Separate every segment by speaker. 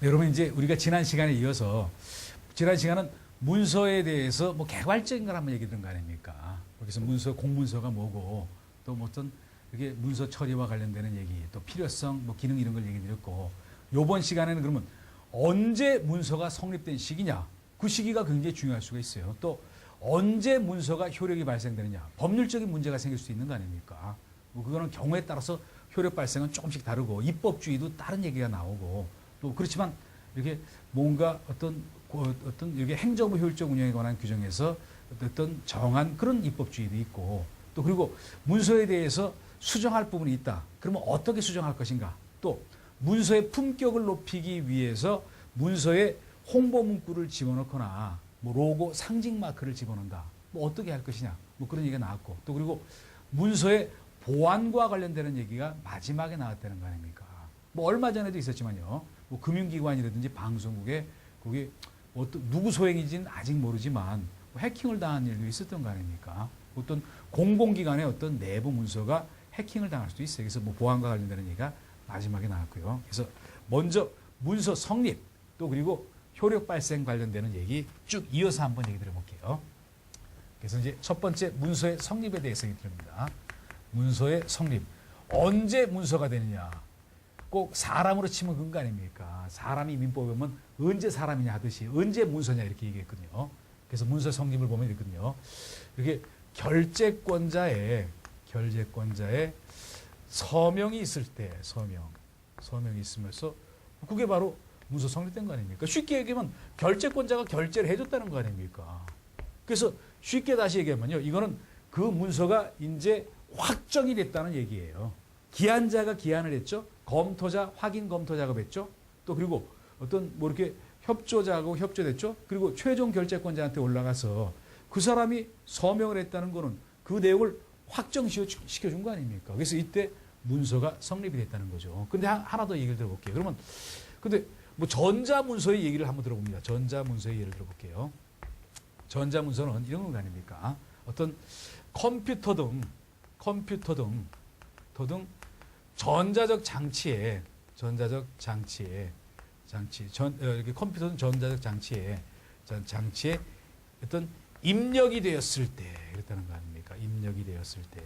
Speaker 1: 네, 여러분 이제 우리가 지난 시간에 이어서 지난 시간은 문서에 대해서 뭐 개괄적인 걸 한번 얘기 들은 거 아닙니까? 거기서 문서 공문서가 뭐고 또뭐 어떤 이게 문서 처리와 관련되는 얘기 또 필요성 뭐 기능 이런 걸 얘기 드렸고 요번 시간에는 그러면 언제 문서가 성립된 시기냐 그 시기가 굉장히 중요할 수가 있어요. 또 언제 문서가 효력이 발생되느냐 법률적인 문제가 생길 수 있는 거 아닙니까? 뭐 그거는 경우에 따라서 효력 발생은 조금씩 다르고 입법주의도 다른 얘기가 나오고 또 그렇지만 이렇게 뭔가 어떤 고- 어떤 이게 행정부 효율적 운영에 관한 규정에서 어떤 정한 그런 입법주의도 있고 또 그리고 문서에 대해서 수정할 부분이 있다. 그러면 어떻게 수정할 것인가? 또 문서의 품격을 높이기 위해서 문서에 홍보 문구를 집어넣거나 뭐 로고 상징 마크를 집어넣는다. 뭐 어떻게 할 것이냐? 뭐 그런 얘기가 나왔고 또 그리고 문서의 보안과 관련되는 얘기가 마지막에 나왔다는 거 아닙니까? 뭐 얼마 전에도 있었지만요. 뭐 금융기관이라든지 방송국에 거기 어떤 누구 소행인지는 아직 모르지만 뭐 해킹을 당한 일도 있었던 거 아닙니까? 어떤 공공기관의 어떤 내부 문서가 해킹을 당할 수도 있어요. 그래서 뭐 보안과 관련되는 얘기가 마지막에 나왔고요. 그래서 먼저 문서 성립 또 그리고 효력 발생 관련되는 얘기 쭉 이어서 한번 얘기 들어볼게요. 그래서 이제 첫 번째 문서의 성립에 대해서 얘기 드립니다. 문서의 성립. 언제 문서가 되느냐. 꼭 사람으로 치면 그런 거 아닙니까? 사람이 민법에 보면 언제 사람이냐 하듯이 언제 문서냐 이렇게 얘기했거든요. 그래서 문서 성립을 보면 이렇거든요. 이렇게 결재권자의 결재권자의 서명이 있을 때 서명 서명이 있으면서 그게 바로 문서 성립된 거 아닙니까? 쉽게 얘기하면 결재권자가 결재를 해줬다는 거 아닙니까? 그래서 쉽게 다시 얘기하면요, 이거는 그 문서가 이제 확정이 됐다는 얘기예요. 기한자가 기한을 했죠. 검토자 확인 검토 작업했죠. 또 그리고 어떤 뭐 이렇게 협조자하고 협조됐죠. 그리고 최종 결재권자한테 올라가서 그 사람이 서명을 했다는 거는 그 내용을 확정시켜준 거 아닙니까? 그래서 이때 문서가 성립이 됐다는 거죠. 근데 하- 하나 더 얘기를 들어볼게요. 그러면 근데 뭐 전자문서의 얘기를 한번 들어봅니다. 전자문서의 예를 들어볼게요. 전자문서는 이런 거 아닙니까? 어떤 컴퓨터 등 컴퓨터 등 더등 전자적 장치에 전자적 장치에 장치 전 어, 이렇게 컴퓨터 등 전자적 장치에 전 장치에 어떤 입력이 되었을 때 이랬다는 거 아닙니까? 입력이 되었을 때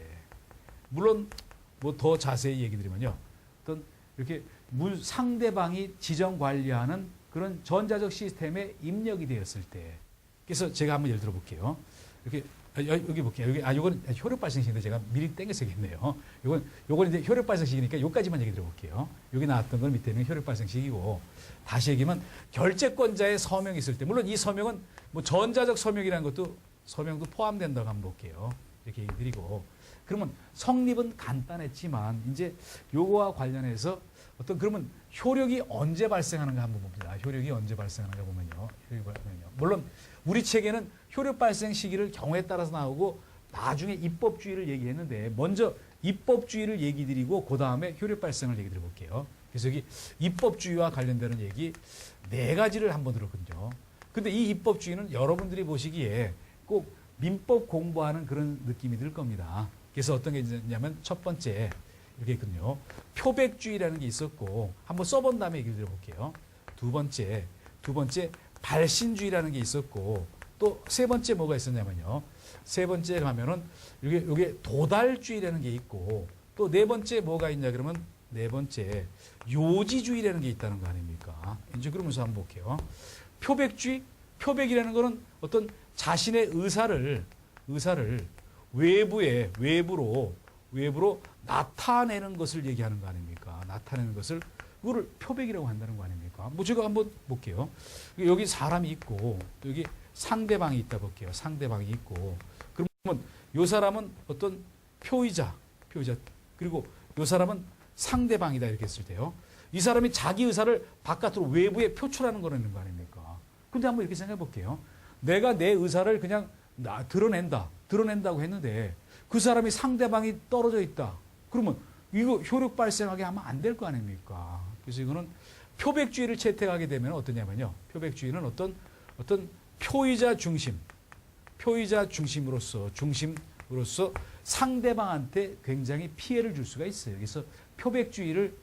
Speaker 1: 물론 뭐 더 자세히 얘기 드리면요. 어떤 이렇게 문 상대방이 지정 관리하는 그런 전자적 시스템에 입력이 되었을 때 그래서 제가 한번 예를 들어 볼게요. 이렇게 아, 여- 여기 볼게요. 여기 아 요건 효력 발생식인데 제가 미리 땡겨서 얘기했네요. 요건 요건 이제 효력 발생식이니까 요까지만 얘기 들어볼게요. 여기 나왔던 건 밑에는 효력 발생식이고 다시 얘기하면 결재권자의 서명이 있을 때 물론 이 서명은 뭐 전자적 서명이라는 것도 서명도 포함된다고 한번 볼게요. 이렇게 얘기 드리고 그러면 성립은 간단했지만 이제 요거와 관련해서 어떤 그러면 효력이 언제 발생하는가 한번 봅니다. 효력이 언제 발생하는가 보면요. 발생하면요. 물론 우리 책에는 효력 발생 시기를 경우에 따라서 나오고 나중에 입법주의를 얘기했는데 먼저 입법주의를 얘기 드리고 그 다음에 효력 발생을 얘기 드려볼게요. 그래서 여기 입법주의와 관련되는 얘기 네 가지를 한번 들었거든요. 근데 이 입법주의는 여러분들이 보시기에 꼭 민법 공부하는 그런 느낌이 들 겁니다. 그래서 어떤 게 있냐면 첫 번째 이렇게 있거든요. 표백주의라는 게 있었고 한번 써본 다음에 얘기를 드려볼게요. 두 번째, 두 번째 발신주의라는 게 있었고 또 세 번째 뭐가 있었냐면요. 세 번째 가면은 이게 이게 도달주의라는 게 있고 또 네 번째 뭐가 있냐 그러면 네 번째 요지주의라는 게 있다는 거 아닙니까? 이제 그러면서 한번 볼게요. 표백주의, 표백이라는 거는 어떤 자신의 의사를 의사를 외부에 외부로 외부로 나타내는 것을 얘기하는 거 아닙니까? 나타내는 것을 그거를 표백이라고 한다는 거 아닙니까? 뭐 제가 한번 볼게요. 여기 사람이 있고 또 여기 상대방이 있다 볼게요. 상대방이 있고 그러면 요 사람은 어떤 표의자, 표의자 그리고 요 사람은 상대방이다 이렇게 했을 때요. 이 사람이 자기 의사를 바깥으로 외부에 표출하는 거라는 거 아닙니까? 근데 한번 이렇게 생각해 볼게요. 내가 내 의사를 그냥 나 드러낸다. 드러낸다고 했는데 그 사람이 상대방이 떨어져 있다. 그러면 이거 효력 발생하게 하면 안 될 거 아닙니까? 그래서 이거는 표백주의를 채택하게 되면 어떠냐면요. 표백주의는 어떤 어떤 표의자 중심, 표의자 중심으로서 중심으로서 상대방한테 굉장히 피해를 줄 수가 있어요. 그래서 표백주의를